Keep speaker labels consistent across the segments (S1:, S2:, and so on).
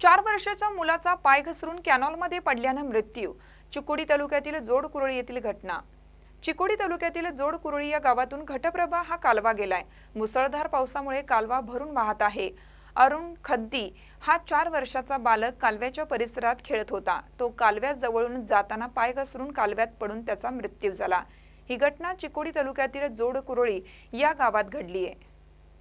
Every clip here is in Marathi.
S1: चार वर्षाच्या मुलाचा पाय घसरून कॅनॉलमध्ये पडल्यानं मृत्यू चिकोडी तालुक्यातील जोड कुरळी येथील घटना. चिकोडी तालुक्यातील जोड कुरळी या गावातून घटप्रभा हा कालवा गेलाय. मुसळधार पावसामुळे कालवा भरून वाहत आहे. अरुण खद्दी हा चार वर्षाचा बालक कालव्याच्या परिसरात खेळत होता. तो कालव्याजवळून जाताना पाय घसरून कालव्यात पडून त्याचा मृत्यू झाला. ही घटना चिकोडी तालुक्यातील जोड कुरळी या गावात घडली आहे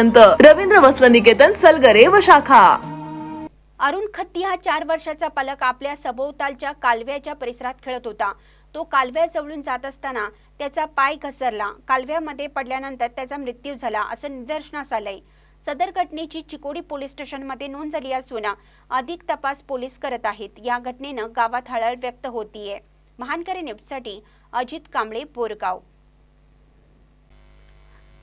S2: रवींद्र वस्त्र निकेतन सलगरे व शाखा.
S3: अरुण खत्ती हा चार वर्षाचा पालक आपल्या सभोवतालच्या कालव्याच्या परिसरात खेळत होता. तो कालव्याजवळून जात असताना त्याचा पाय घसरला. कालव्यामध्ये पडल्यानंतर त्याचा मृत्यू झाला असं निदर्शनास आलंय. सदर घटनेची चिकोडी पोलीस स्टेशनमध्ये नोंद झाली असून अधिक तपास पोलीस करत आहेत. या घटनेनं गावात हळहळ व्यक्त होतीये. महानकरी न्यूजसाठी अजित कांबळे बोरगाव.